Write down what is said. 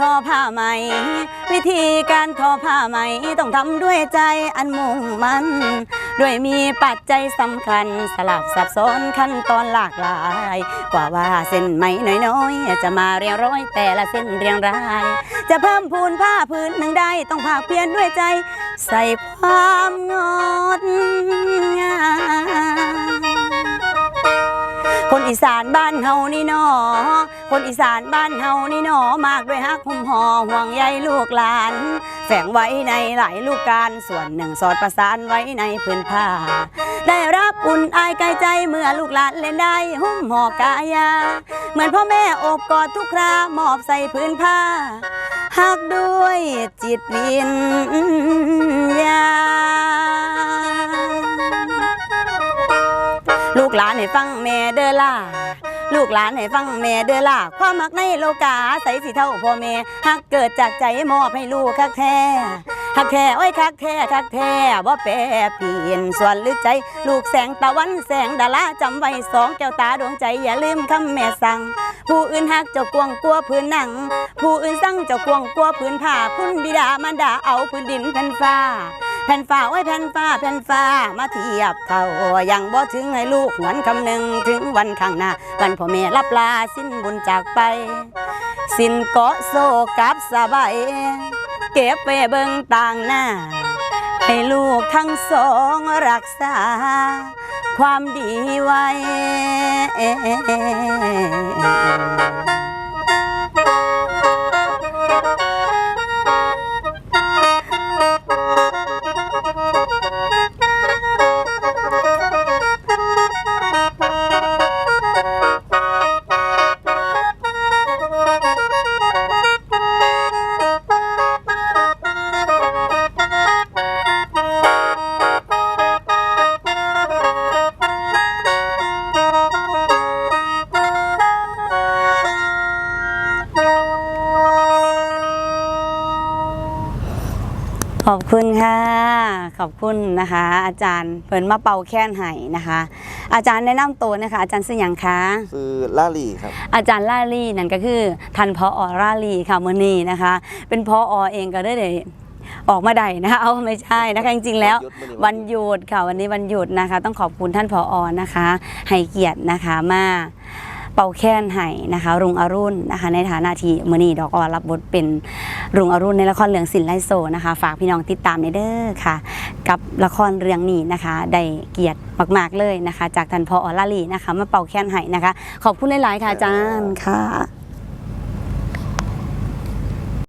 ทอผ้าใหม่วิธีการทอผ้าใหม่ต้องทำด้วยใจอันมุ่งมั่นด้วยมีปัจจัยสำคัญ สลับซับซ้อนขั้นตอนหลากหลาย กว่าว่าเส้นไหมน้อยๆ จะมาเรียงร้อยแต่ละเส้นเรียงราย จะเพิ่มพูนผ้าพื้นหนึ่งได้ ต้องภาเพียนด้วยใจ ใส่ความงดงาม อีสานบ้านเฮานี่หนอ คนอีสานบ้านเฮานี่หนอมากด้วยฮักหุ่มหอห่วงใยลูกหลาน แฝงไว้ในหลายลูกการส่วนหนึ่งสอดประสานไว้ในพื้นผ้า ได้รับอุ่นอายกายใจเมื่อลูกหลานเล่นได้หุ้มห่อกายา เหมือนพ่อแม่อบกอดทุกครามอบใส่พื้นผ้าหักด้วยจิตวิญญาณ หลานให้ฟังแม่เด้อล่ะลูกหลานให้ฟังแม่เด้อล่ะความมักในโลกาใสสิเท่าพ่อแม่หักเกิดจากใจมอบให้ลูกคักแท้คักแท้โอ้ยคักแท้คักแท้บ่แปรเปลี่ยนส่วนลึกใจ ลูกแสงตะวันแสงดาราจำไว้สองแก้วตาดวงใจอย่าลืมคำแม่สั่ง ผู้อื่นหักเจ้ากวงกลัวพื้นหนัง ผู้อื่นสั่งเจ้ากวงกลัวพื้นผ้าคุณบิดามารดาเอาพื้นดินแผ่นฟ้า แผ่นฟ้าไว้แผ่นฟ้าแผ่นฟ้ามาเทียบเท่ายังบ่ถึงให้ลูกหวนคำหนึ่งถึงวันข้างหน้าวันพ่อแม่รับลาสิ้นบุญจากไป สิ้นเกาะโซกับสบายเก็บไปเบิ่งต่างหน้า ให้ลูกทั้งสองรักษา ความดีไว้ ขอบคุณค่ะ ขอบคุณนะคะ อาจารย์เพิ่นมาเป่าแค้นไห้นะคะ อาจารย์แนะนำตัวนะคะ อาจารย์ชื่อหยังคะคือล่าลีครับ อาจารย์ล่าลี่นั่นก็คือทันพออล่าลี่ค่ะมื่อนี้นะคะ เป็นพออเองก็ได้เลยออกมาได้นะคะเอาไม่ใช่นะคะจริงๆ แล้ววันหยุดค่ะวันนี้วันหยุดนะคะ ต้องขอบคุณท่านผออนะคะ ให้เกียรตินะคะมา เป่าแค้นให้นะคะ รุงอรุณนะคะ ในฐานะที่มือนีดอกออรับบทเป็นรุงอรุณในละครเรื่องสินไลโซนะคะ ฝากพี่น้องติดตามในเด้อค่ะ กับละครเรื่องนี้นะคะได้เกียรติมาก ๆเลยนะคะ จากท่านพออลาลีนะคะ มาเป่าแค้นให้นะคะ ขอบคุณหลายๆค่ะอาจารย์ค่ะ